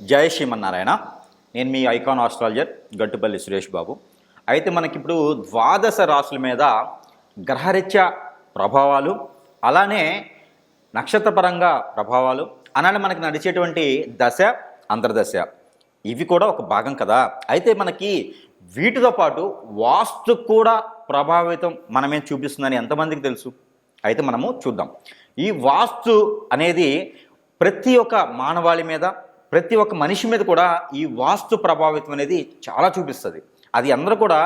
జయ శ్రీమన్నారాయణ. నేను మీ icon astrologer Gattupalli Suresh Babu. అయితే మనకిప్పుడు ద్వాదశ రాసుల మీద గ్రహరీత్యా ప్రభావాలు అలానే నక్షత్రపరంగా ప్రభావాలు అలానే మనకి నడిచేటువంటి దశ అంతర్దశ. ఇవి కూడా ఒక భాగం కదా. అయితే మనకి వీటితో పాటు వాస్తు కూడా ప్రభావితం మనమే చూపిస్తుందని ఎంతమందికి తెలుసు? అయితే మనము చూద్దాం. ఈ వాస్తు అనేది ప్రతి ఒక్క మానవాళి మీద ప్రతి ఒక్క మనిషి మీద కూడా ఈ వాస్తు ప్రభావితం అనేది చాలా చూపిస్తుంది. అది అందరూ కూడా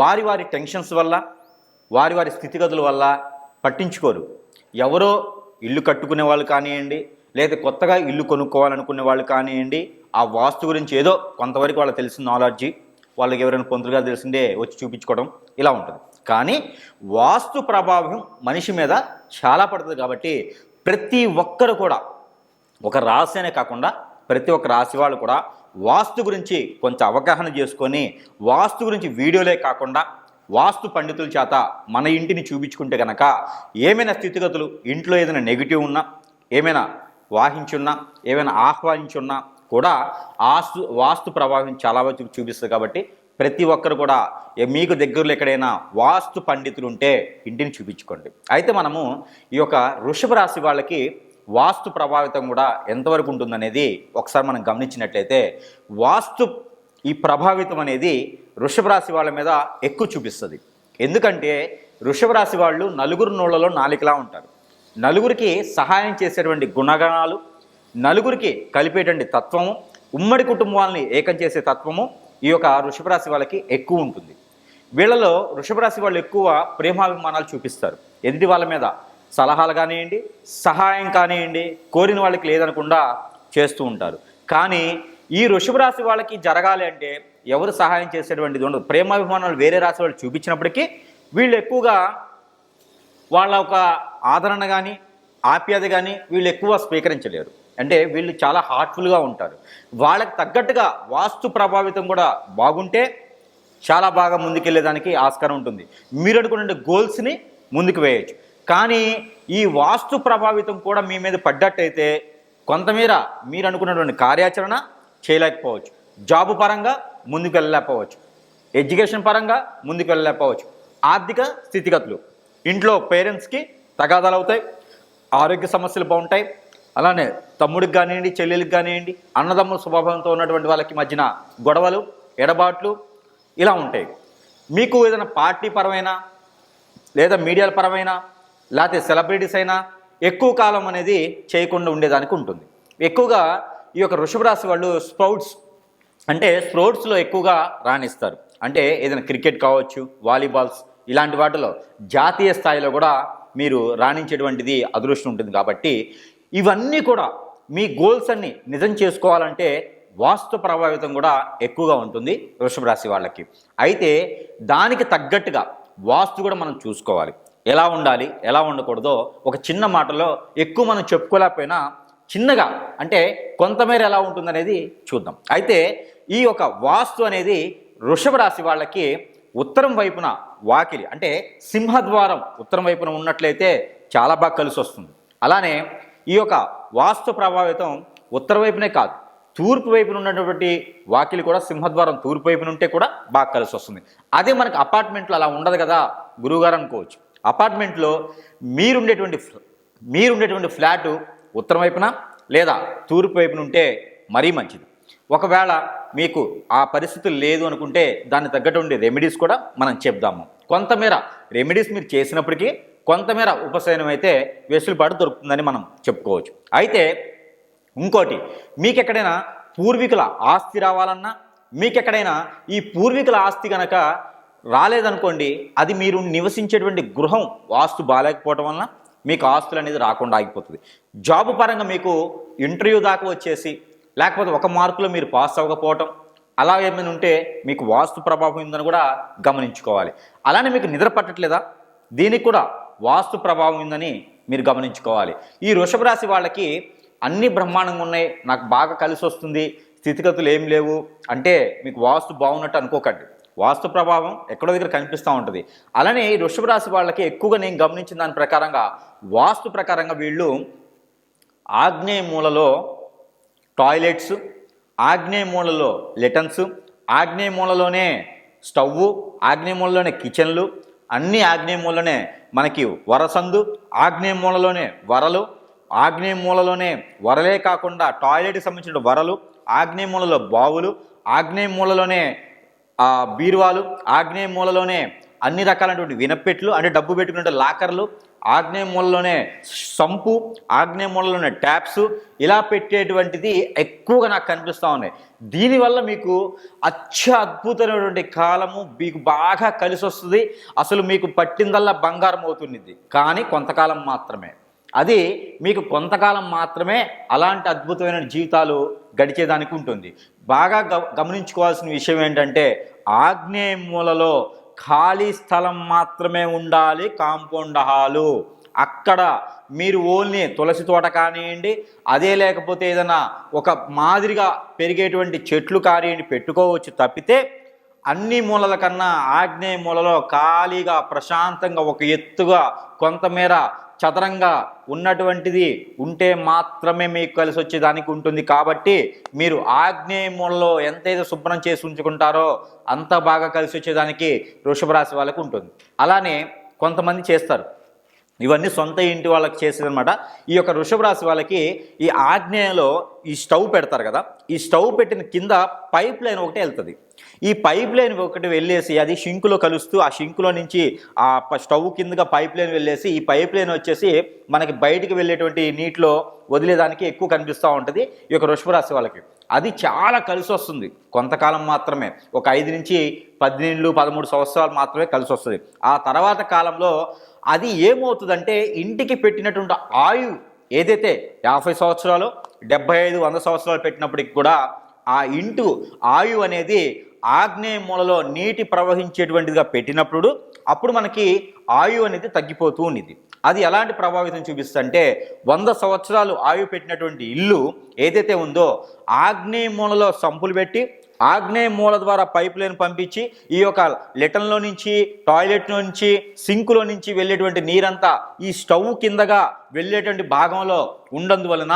వారి వారి టెన్షన్స్ వల్ల వారి వారి స్థితిగతుల వల్ల పట్టించుకోరు. ఎవరో ఇల్లు కట్టుకునే వాళ్ళు కానివ్వండి లేదా కొత్తగా ఇల్లు కొనుక్కోవాలనుకునే వాళ్ళు కానివ్వండి ఆ వాస్తు గురించి ఏదో కొంతవరకు వాళ్ళకి తెలిసిన నాలెడ్జి వాళ్ళకి ఎవరైనా పొందులుగా తెలిసిందే వచ్చి చూపించుకోవడం ఇలా ఉంటుంది. కానీ వాస్తు ప్రభావం మనిషి మీద చాలా పడుతుంది కాబట్టి ప్రతి ఒక్కరు కూడా ఒక రాశి అనే కాకుండా ప్రతి ఒక్క రాశి వాళ్ళు కూడా వాస్తు గురించి కొంచెం అవగాహన చేసుకొని వాస్తు గురించి వీడియోలే కాకుండా వాస్తు పండితుల చేత మన ఇంటిని చూపించుకుంటే కనుక ఏమైనా స్థితిగతులు ఇంట్లో ఏదైనా నెగిటివ్ ఉన్నా ఏమైనా వాహించున్నా ఏమైనా ఆహ్వానించున్నా కూడా ఆస్తు వాస్తు ప్రభావం చాలా వరకు చూపిస్తుంది కాబట్టి ప్రతి ఒక్కరు కూడా మీకు దగ్గరలో ఎక్కడైనా వాస్తు పండితులు ఉంటే ఇంటిని చూపించుకోండి. అయితే మనము ఈ యొక్క వృషభ రాశి వాళ్ళకి వాస్తు ప్రభావితం కూడా ఎంతవరకు ఉంటుందనేది ఒకసారి మనం గమనించినట్లయితే వాస్తు ఈ ప్రభావితం అనేది వృషభ రాశి వాళ్ళ మీద ఎక్కువ చూపిస్తుంది. ఎందుకంటే వృషభ రాశి వాళ్ళు నలుగురు నోళ్ళలో నాలికలా ఉంటారు. నలుగురికి సహాయం చేసేటువంటి గుణగణాలు నలుగురికి కలిపేటువంటి తత్వము ఉమ్మడి కుటుంబాలని ఏకం చేసే తత్వము ఈ యొక్క వృషభ రాశి వాళ్ళకి ఎక్కువ ఉంటుంది. వీళ్ళలో వృషభ రాశి వాళ్ళు ఎక్కువ ప్రేమాభిమానాలు చూపిస్తారు. ఎదుటి వాళ్ళ మీద సలహాలు కానివ్వండి సహాయం కానివ్వండి కోరిన వాళ్ళకి లేదనకుండా చేస్తూ ఉంటారు. కానీ ఈ వృషభ రాశి వాళ్ళకి జరగాలి అంటే ఎవరు సహాయం చేసేటువంటిది ఉండదు. ప్రేమాభిమానాలు వేరే రాశి వాళ్ళు చూపించినప్పటికీ వీళ్ళు ఎక్కువగా వాళ్ళ ఒక ఆదరణ కానీ ఆప్యాయత కానీ వీళ్ళు ఎక్కువ స్వీకరించలేరు. అంటే వీళ్ళు చాలా హార్ట్ఫుల్గా ఉంటారు. వాళ్ళకి తగ్గట్టుగా వాస్తు ప్రభావితం కూడా బాగుంటే చాలా బాగా ముందుకెళ్ళేదానికి ఆస్కారం ఉంటుంది. మీరు అనుకున్న గోల్స్ని ముందుకు వేయచ్చు. కానీ ఈ వాస్తు ప్రభావితం కూడా మీ మీద పడ్డట్టయితే కొంతమేర మీరు అనుకున్నటువంటి కార్యాచరణ చేయలేకపోవచ్చు. జాబు పరంగా ముందుకు వెళ్ళలేకపోవచ్చు ఎడ్యుకేషన్ పరంగా ముందుకు వెళ్ళలేకపోవచ్చు ఆర్థిక స్థితిగతులు. ఇంట్లో పేరెంట్స్కి తగాదాలు అవుతాయి ఆరోగ్య సమస్యలు బాగుంటాయి. అలానే తమ్ముడికి కానివ్వండి చెల్లెలికి కానివ్వండి అన్నదమ్ముల స్వభావంతో ఉన్నటువంటి వాళ్ళకి మధ్యన గొడవలు ఎడబాట్లు ఇలా ఉంటాయి. మీకు ఏదైనా పార్టీ పరమైన లేదా మీడియాల పరమైన లేకపోతే సెలబ్రిటీస్ అయినా ఎక్కువ కాలం అనేది చేయకుండా ఉండేదానికి ఉంటుంది. ఎక్కువగా ఈ యొక్క వృషభ రాశి వాళ్ళు స్ప్రౌట్స్ అంటే స్ప్రౌట్స్లో ఎక్కువగా రాణిస్తారు. అంటే ఏదైనా క్రికెట్ కావచ్చు వాలీబాల్స్ ఇలాంటి వాటిలో జాతీయ స్థాయిలో కూడా మీరు రాణించేటువంటిది అదృష్టం ఉంటుంది కాబట్టి ఇవన్నీ కూడా మీ గోల్స్ అన్ని నిజం చేసుకోవాలంటే వాస్తు ప్రభావితం కూడా ఎక్కువగా ఉంటుంది వృషభ రాశి వాళ్ళకి. అయితే దానికి తగ్గట్టుగా వాస్తు కూడా మనం చూసుకోవాలి. ఎలా ఉండాలి ఎలా ఉండకూడదో ఒక చిన్న మాటలో ఎక్కువ మనం చెప్పుకోలేకపోయినా చిన్నగా అంటే కొంతమేర ఎలా ఉంటుందనేది చూద్దాం. అయితే ఈ యొక్క వాస్తు అనేది వృషభ రాశి వాళ్ళకి ఉత్తరం వైపున వాకిలి అంటే సింహద్వారం ఉత్తరం వైపున ఉన్నట్లయితే చాలా బాగా కలిసి వస్తుంది అలానే ఈ యొక్క వాస్తు ప్రభావితం ఉత్తర వైపునే కాదు తూర్పు వైపున ఉన్నటువంటి వాకిలి కూడా సింహద్వారం తూర్పు వైపున ఉంటే కూడా బాగా కలిసి వస్తుంది అదే మనకు అపార్ట్మెంట్లో అలా ఉండదు కదా గురువుగారు అనుకోవచ్చు. అపార్ట్మెంట్లో మీరుండేటువంటి మీరుండేటువంటి ఫ్లాటు ఉత్తరం వైపున లేదా తూర్పు వైపున ఉంటే మరీ మంచిది. ఒకవేళ మీకు ఆ పరిస్థితులు లేదు అనుకుంటే దాన్ని తగ్గట్టు ఉండే రెమెడీస్ కూడా మనం చెప్దాము. కొంతమేర రెమెడీస్ మీరు చేసినప్పటికీ కొంతమేర ఉపశమనం అయితే వెసులుబాటు దొరుకుతుందని మనం చెప్పుకోవచ్చు. అయితే ఇంకోటి మీకు ఎక్కడైనా పూర్వీకుల ఆస్తి రావాలన్నా మీకు ఎక్కడైనా ఈ పూర్వీకుల ఆస్తి కనుక రాలేదనుకోండి అది మీరు నివసించేటువంటి గృహం వాస్తు బాగాలేకపోవటం వలన మీకు ఆస్తులు అనేది రాకుండా ఆగిపోతుంది. జాబ్ పరంగా మీకు ఇంటర్వ్యూ దాకా వచ్చేసి లేకపోతే ఒక మార్కులో మీరు పాస్ అవ్వకపోవటం అలా ఏమైనా ఉంటే మీకు వాస్తు ప్రభావం ఉందని కూడా గమనించుకోవాలి. అలానే మీకు నిద్ర పట్టట్లేదా? దీనికి కూడా వాస్తు ప్రభావం ఉందని మీరు గమనించుకోవాలి. ఈ వృషభ రాశి వాళ్ళకి అన్ని బ్రహ్మాండంగా ఉన్నాయి నాకు బాగా కలిసి వస్తుంది స్థితిగతులు ఏం లేవు అంటే మీకు వాస్తు బాగున్నట్టు అనుకోకండి. వాస్తు ప్రభావం ఎక్కడో దగ్గర కనిపిస్తూ ఉంటుంది. అలానే ఈ రాశి వాళ్ళకి ఎక్కువగా నేను గమనించిన దాని ప్రకారంగా వాస్తు ప్రకారంగా వీళ్ళు ఆగ్నేయ మూలలో టాయిలెట్స్ ఆగ్నేయ మూలలో లెటన్స్ ఆగ్నేయ మూలలోనే స్టవ్ ఆగ్నేయ మూలలోనే కిచెన్లు అన్ని ఆగ్నేయ మూలలోనే మనకి వరసందు ఆగ్నేయ మూలలోనే వరలు ఆగ్నేయ మూలలోనే వరలే కాకుండా టాయిలెట్కి సంబంధించిన వరలు ఆగ్నేయ మూలలో బావులు ఆగ్నేయ మూలలోనే ఆ బీరువాలు ఆగ్నేయ మూలలోనే అన్ని రకాలైనటువంటి వినపెట్లు అంటే డబ్బు పెట్టుకునే లాకర్లు ఆగ్నేయ మూలలోనే సంపు ఆగ్నేయ మూలలోనే ట్యాప్స్ ఇలా పెట్టేటువంటిది ఎక్కువగా నాకు కనిపిస్తూ ఉన్నాయి. దీనివల్ల మీకు అత్య అద్భుతమైనటువంటి కాలము మీకు బాగా కలిసి వస్తుంది అసలు మీకు పట్టిందల్లా బంగారం అవుతుంది కానీ కొంతకాలం మాత్రమే. అది మీకు కొంతకాలం మాత్రమే అలాంటి అద్భుతమైన జీవితాలు గడిచేదానికి ఉంటుంది. బాగా గ- గమనించుకోవాల్సిన విషయం ఏంటంటే ఆగ్నేయ మూలలో ఖాళీ స్థలం మాత్రమే ఉండాలి కాంపౌండ్ హాలు. అక్కడ మీరు ఓన్లీ తులసి తోట కానివ్వండి అదే లేకపోతే ఏదైనా ఒక మాదిరిగా పెరిగేటువంటి చెట్లు కానివ్వండి పెట్టుకోవచ్చు తప్పితే అన్ని మూలల కన్నా ఆగ్నేయ మూలలో ఖాళీగా ప్రశాంతంగా ఒక ఎత్తుగా కొంతమేర చదరంగా ఉన్నటువంటిది ఉంటే మాత్రమే మీకు కలిసి వచ్చేదానికి ఉంటుంది. కాబట్టి మీరు ఆగ్నేయ మూలలో ఎంతైతే శుభ్రం చేసి ఉంచుకుంటారో అంత బాగా కలిసి వచ్చేదానికి వృషభ రాశి వాళ్ళకు ఉంటుంది. అలానే కొంతమంది చేస్తారు. ఇవన్నీ సొంత ఇంటి వాళ్ళకి చేసేదనమాట ఈ యొక్క వృషభ రాశి వాళ్ళకి ఈ ఆగ్నేయలో ఈ స్టవ్ పెడతారు కదా ఈ స్టవ్ పెట్టిన కింద పైప్ లైన్ ఒకటి వెళ్తుంది. ఈ పైప్ లైన్ ఒకటి వెళ్ళేసి అది షింకులో కలుస్తూ ఆ షింకులో నుంచి ఆ స్టవ్ కిందగా పైప్ లైన్ వెళ్ళేసి ఈ పైప్ లైన్ వచ్చేసి మనకి బయటికి వెళ్ళేటువంటి నీటిలో వదిలేదానికి ఎక్కువ కనిపిస్తూ ఉంటుంది ఈ యొక్క వృషభ వాళ్ళకి. అది చాలా కలిసి వస్తుంది. కొంతకాలం మాత్రమే ఒక ఐదు నుంచి పద్దెనిమిది పదమూడు సంవత్సరాలు మాత్రమే కలిసి వస్తుంది. ఆ తర్వాత కాలంలో అది ఏమవుతుందంటే ఇంటికి పెట్టినటువంటి ఆయు ఏదైతే యాభై సంవత్సరాలు డెబ్బై ఐదు వంద సంవత్సరాలు పెట్టినప్పటికి కూడా ఆ ఇంటు ఆయు అనేది ఆగ్నేయ మూలలో నీటి ప్రవహించేటువంటిదిగా పెట్టినప్పుడు అప్పుడు మనకి ఆయు అనేది తగ్గిపోతూ ఉండేది అది ఎలాంటి ప్రభావితం చూపిస్తుంటే వంద సంవత్సరాలు ఆయు పెట్టినటువంటి ఇల్లు ఏదైతే ఉందో ఆగ్నేయ మూలలో సంపులు పెట్టి ఆగ్నేయ మూల ద్వారా పైప్ లైన్ పంపించి ఈ యొక్క లిటన్లో నుంచి టాయిలెట్ నుంచి సింకులో నుంచి వెళ్ళేటువంటి నీరంతా ఈ స్టవ్ కిందగా వెళ్ళేటువంటి భాగంలో ఉండందువలన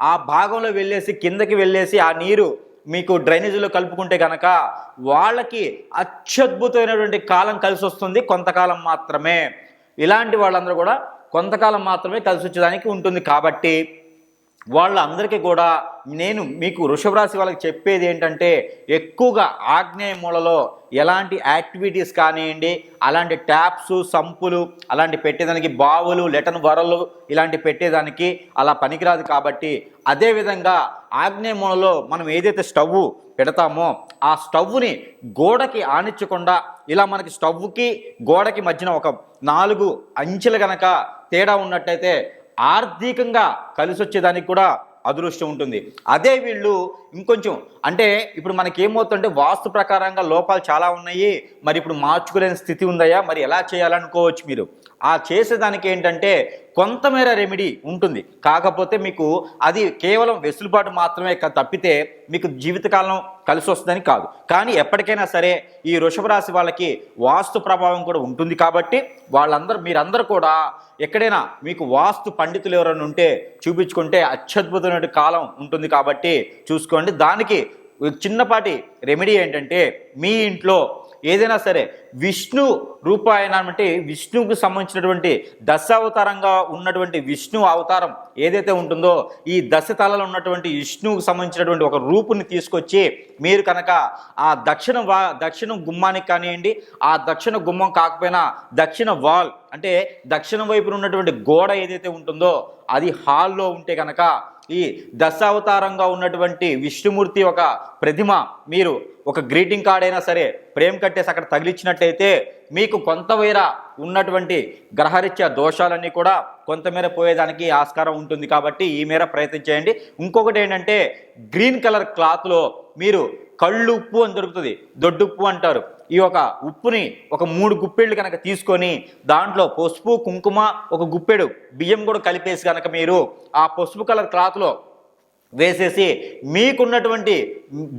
ఆ భాగంలో వెళ్ళేసి కిందకి వెళ్ళేసి ఆ నీరు మీకు డ్రైనేజీలో కలుపుకుంటే కనుక వాళ్ళకి అత్యద్భుతమైనటువంటి కాలం కలిసి వస్తుంది కొంతకాలం మాత్రమే. ఇలాంటి వాళ్ళందరూ కూడా కొంతకాలం మాత్రమే కలిసి వచ్చేదానికి ఉంటుంది కాబట్టి వాళ్ళందరికీ కూడా నేను మీకు వృషభరాశి వాళ్ళకి చెప్పేది ఏంటంటే ఎక్కువగా ఆగ్నేయ మూలలో ఎలాంటి యాక్టివిటీస్ కానివ్వండి అలాంటి ట్యాప్స్ సంపులు అలాంటి పెట్టేదానికి బావులు లెటన్ వరలు ఇలాంటి పెట్టేదానికి అలా పనికిరాదు కాబట్టి అదేవిధంగా ఆగ్నేయ మూలలో మనం ఏదైతే స్టవ్ పెడతామో ఆ స్టవ్ని గోడకి ఆనిచ్చకుండా ఇలా మనకి స్టవ్కి గోడకి మధ్యన ఒక నాలుగు అంచెలు గనక తేడా ఉన్నట్టయితే ఆర్థికంగా కలిసి వచ్చేదానికి కూడా అదృష్టం ఉంటుంది. అదే వీళ్ళు ఇంకొంచెం అంటే ఇప్పుడు మనకి ఏమవుతుందంటే వాస్తు ప్రకారంగా లోపాలు చాలా ఉన్నాయి మరి ఇప్పుడు మార్చుకోలేని స్థితి ఉందయా మరి ఎలా చేయాలనుకోవచ్చు మీరు? ఆ చేసేదానికి ఏంటంటే కొంతమేర రెమెడీ ఉంటుంది. కాకపోతే మీకు అది కేవలం వెసులుబాటు మాత్రమే తప్పితే మీకు జీవితకాలం కలిసి వస్తుందని కాదు. కానీ ఎప్పటికైనా సరే ఈ వృషభ రాశి వాళ్ళకి వాస్తు ప్రభావం కూడా ఉంటుంది కాబట్టి వాళ్ళందరూ మీరందరూ కూడా ఎక్కడైనా మీకు వాస్తు పండితులు ఎవరైనా ఉంటే చూపించుకుంటే అత్యద్భుతమైన కాలం ఉంటుంది కాబట్టి చూసుకోండి. దానికి చిన్నపాటి రెమెడీ ఏంటంటే మీ ఇంట్లో ఏదైనా సరే విష్ణు రూపాయన అంటే విష్ణువుకు సంబంధించినటువంటి దశ అవతారంగా ఉన్నటువంటి విష్ణు అవతారం ఏదైతే ఉంటుందో ఈ దశ తలలో ఉన్నటువంటి విష్ణువుకు సంబంధించినటువంటి ఒక రూపుని తీసుకొచ్చి మీరు కనుక ఆ దక్షిణ వా దక్షిణ గుమ్మానికి కానివ్వండి ఆ దక్షిణ గుమ్మం కాకపోయినా దక్షిణ వాల్ అంటే దక్షిణ వైపున ఉన్నటువంటి గోడ ఏదైతే ఉంటుందో అది హాల్లో ఉంటే కనుక ఈ దశావతారంగా ఉన్నటువంటి విష్ణుమూర్తి ఒక ప్రతిమ మీరు ఒక గ్రీటింగ్ కార్డ్ అయినా సరే ప్రేమ్ కట్టేసి అక్కడ తగిలించినట్లయితే మీకు కొంతమేర ఉన్నటువంటి గ్రహరీత్యా దోషాలన్నీ కూడా కొంతమేర పోయేదానికి ఆస్కారం ఉంటుంది కాబట్టి ఈ మేర ప్రయత్నం చేయండి. ఇంకొకటి ఏంటంటే గ్రీన్ కలర్ క్లాత్లో మీరు కళ్ళు ఉప్పు అని దొరుకుతుంది. దొడ్డుప్పు అంటారు. ఈ ఒక ఉప్పుని ఒక మూడు గుప్పెళ్ళు కనుక తీసుకొని దాంట్లో పసుపు కుంకుమ ఒక గుప్పెడు బియ్యం కూడా కలిపేసి కనుక మీరు ఆ పసుపు కలర్ క్లాత్లో వేసేసి మీకున్నటువంటి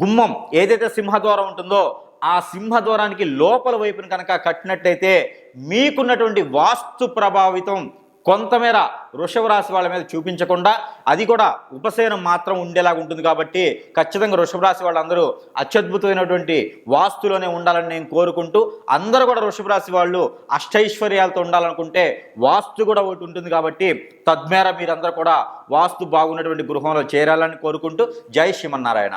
గుమ్మం ఏదైతే సింహద్వారం ఉంటుందో ఆ సింహద్వారానికి లోపల వైపున కనుక కట్టినట్టయితే మీకున్నటువంటి వాస్తు ప్రభావితం కొంతమేర వృషభ రాశి వాళ్ళ మీద చూపించకుండా అది కూడా ఉపశయనం మాత్రం ఉండేలాగా ఉంటుంది కాబట్టి ఖచ్చితంగా వృషభ రాశి వాళ్ళందరూ అత్యద్భుతమైనటువంటి వాస్తులోనే ఉండాలని నేను కోరుకుంటూ అందరూ కూడా వృషభ రాశి వాళ్ళు అష్టైశ్వర్యాలతో ఉండాలనుకుంటే వాస్తు కూడా ఒకటి ఉంటుంది కాబట్టి తద్మేర మీరందరూ కూడా వాస్తు బాగున్నటువంటి గృహంలో చేరాలని కోరుకుంటూ జై శ్రీమన్నారాయణ.